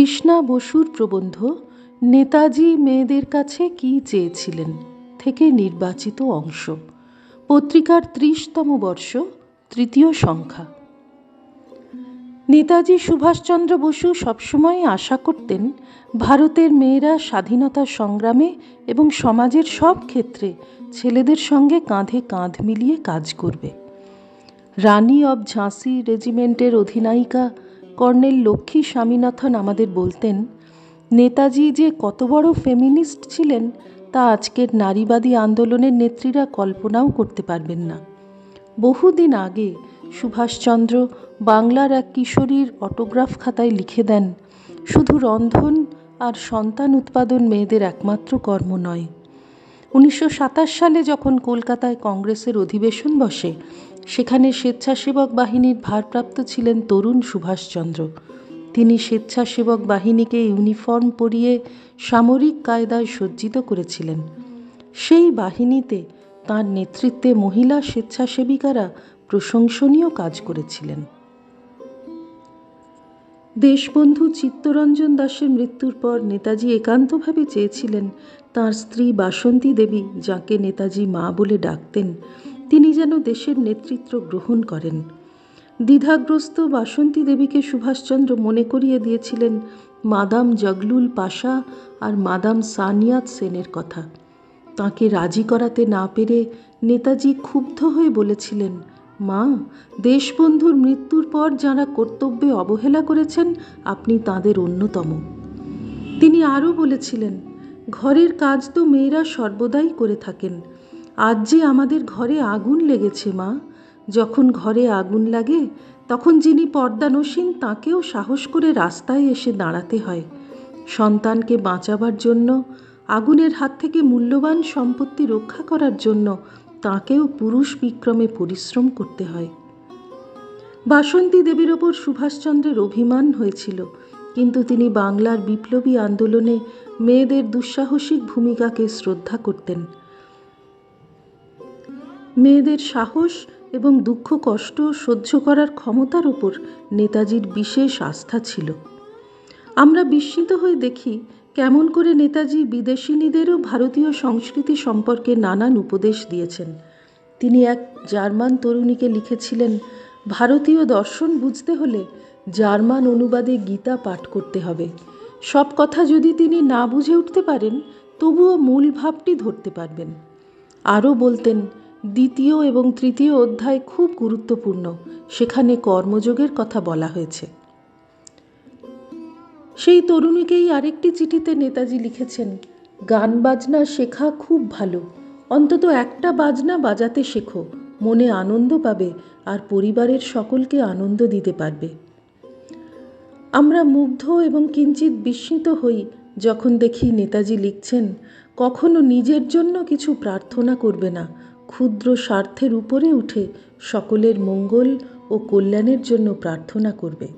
কৃষ্ণা বসুর প্রবন্ধ, নেতাজি মেয়েদের কাছে কি চেয়েছিলেন? থেকে নির্বাচিত অংশ। পত্রিকার ত্রিশতম বর্ষ, তৃতীয় সংখ্যা। নেতাজি সুভাষচন্দ্র বসু সবসময় আশা করতেন, ভারতের মেয়েরা স্বাধীনতা সংগ্রামে এবং সমাজের সব ক্ষেত্রে ছেলেদের সঙ্গে কাঁধে কাঁধ মিলিয়ে কাজ করবে। রানী অব ঝাঁসি রেজিমেন্টের অধিনায়িকা কর্নেল লক্ষ্মী স্বামীনাথন আমাদের বলতেন, নেতাজি যে কত বড় ফেমিনিস্ট ছিলেন, তা আজকের নারীবাদী আন্দোলনের নেত্রীরা কল্পনাও করতে পারবেন না। বহুদিন আগে সুভাষচন্দ্র বাংলার এক কিশোরীর অটোগ্রাফ খাতায় লিখে দেন, শুধু রন্ধন আর সন্তান উৎপাদন মেয়েদের একমাত্র কর্ম নয়। উনিশশো সালে যখন কলকাতায় কংগ্রেসের অধিবেশন বসে সেখানে স্বেচ্ছাসেবক বাহিনীর ভারপ্রাপ্ত ছিলেন তরুণ সুভাষচন্দ্র। তিনি স্বেচ্ছাসেবক বাহিনীকে ইউনিফর্ম পরিয়ে সামরিক কায়দায় সজ্জিত করেছিলেন। সেই বাহিনীতে তার নেতৃত্বে মহিলা স্বেচ্ছাসেবিকারা প্রশংসনীয় কাজ করেছিলেন। দেশবন্ধু চিত্তরঞ্জন দাসের মৃত্যুর পর নেতাজি একান্তভাবে চেয়েছিলেন তাঁর স্ত্রী বাসন্তী দেবী, যাকে নেতাজি মা বলে ডাকতেন তিনি যেন দেশের নেতৃত্ব গ্রহণ করেন। দ্বিধাগ্রস্ত বাসন্তী দেবীকে সুভাষচন্দ্র মনে করিয়ে দিয়েছিলেন মাদাম জগলুল পাশা আর মাদাম সানিয়াত সেনের কথা। তাকে রাজি করাতে না পেরে নেতাজি ক্ষুব্ধ হয়ে বলেছিলেন, মা, দেশবন্ধুর মৃত্যুর পর যাঁরা কর্তব্যে অবহেলা করেছেন, আপনি তাদের অন্যতম। তিনি আরও বলেছিলেন, ঘরের কাজ তো মেয়েরা সর্বদাই করে থাকেন। আজ যে আমাদের ঘরে আগুন লেগেছে, মা। যখন ঘরে আগুন লাগে, তখন যিনি পর্দানসীন তাকেও সাহস করে রাস্তায় এসে দাঁড়াতে হয়। সন্তানকে বাঁচাবার জন্য, আগুনের হাত থেকে মূল্যবান সম্পত্তি রক্ষা করার জন্য, তাকেও পুরুষ বিক্রমে পরিশ্রম করতে হয়। বাসন্তী দেবীর ওপর সুভাষচন্দ্রের অভিমান হয়েছিল, কিন্তু তিনি বাংলার বিপ্লবী আন্দোলনে মেয়েদের দুঃসাহসিক ভূমিকাকে শ্রদ্ধা করতেন। মেয়েদের সাহস এবং দুঃখ কষ্ট সহ্য করার ক্ষমতার উপর নেতাজির বিশেষ আস্থা ছিল। আমরা বিস্মিত হয়ে দেখি কেমন করে নেতাজি বিদেশিনীদেরও ভারতীয় সংস্কৃতি সম্পর্কে নানান উপদেশ দিয়েছেন। তিনি এক জার্মান তরুণীকে লিখেছিলেন, ভারতীয় দর্শন বুঝতে হলে জার্মান অনুবাদে গীতা পাঠ করতে হবে। সব কথা যদি তিনি না বুঝে উঠতে পারেন, তবুও মূল ভাবটি ধরতে পারবেন। আরও বলতেন দ্বিতীয় এবং তৃতীয় অধ্যায় খুব গুরুত্বপূর্ণ। সেখানে কর্মযোগের কথা বলা হয়েছে। সেই তরুণীকেই আরেকটি চিঠিতে নেতাজি লিখেছেন, গান বাজনা শেখা খুব ভালো। অন্তত একটা বাজনা বাজাতে শেখো। মনে আনন্দ পাবে আর পরিবারের সকলকে আনন্দ দিতে পারবে। আমরা মুগ্ধ এবং কিঞ্চিত বিস্মিত হই যখন দেখি নেতাজি লিখছেন, কখনো নিজের জন্য কিছু প্রার্থনা করবে না। ক্ষুদ্র স্বার্থের উপরে উঠে সকলের মঙ্গল ও কল্যাণের জন্য প্রার্থনা করবে।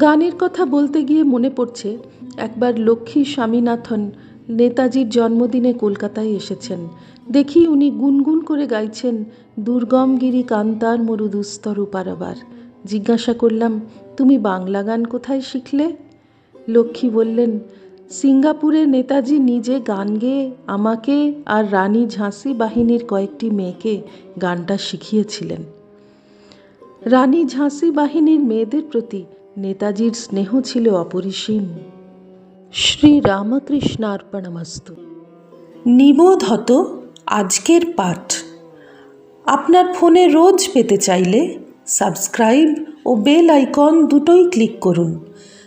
গানের কথা বলতে গিয়ে মনে পড়ছে, একবার লক্ষ্মী স্বামীনাথন নেতাজির জন্মদিনে কলকাতায় এসেছেন। দেখি উনি গুনগুন করে গাইছেন দুর্গমগিরি কান্তার মরু দুস্তর পারাবার জিজ্ঞাসা করলাম, তুমি বাংলা গান কোথায় শিখলে? লক্ষ্মী বললেন সিঙ্গাপুরে নেতাজি নিজে গান গেয়ে আমাকে আর রানী ঝাঁসি বাহিনীর কয়েকটি মেয়েকে গানটা শিখিয়েছিলেন। রানী ঝাঁসি বাহিনীর মেয়েদের প্রতি নেতাজির স্নেহ ছিল অপরিসীম। শ্রী রামকৃষ্ণার্পণমস্তু। নিবোধ হত আজকের পাঠ। আপনার ফোনে রোজ পেতে চাইলে সাবস্ক্রাইব ও বেল আইকন দুটোই ক্লিক করুন।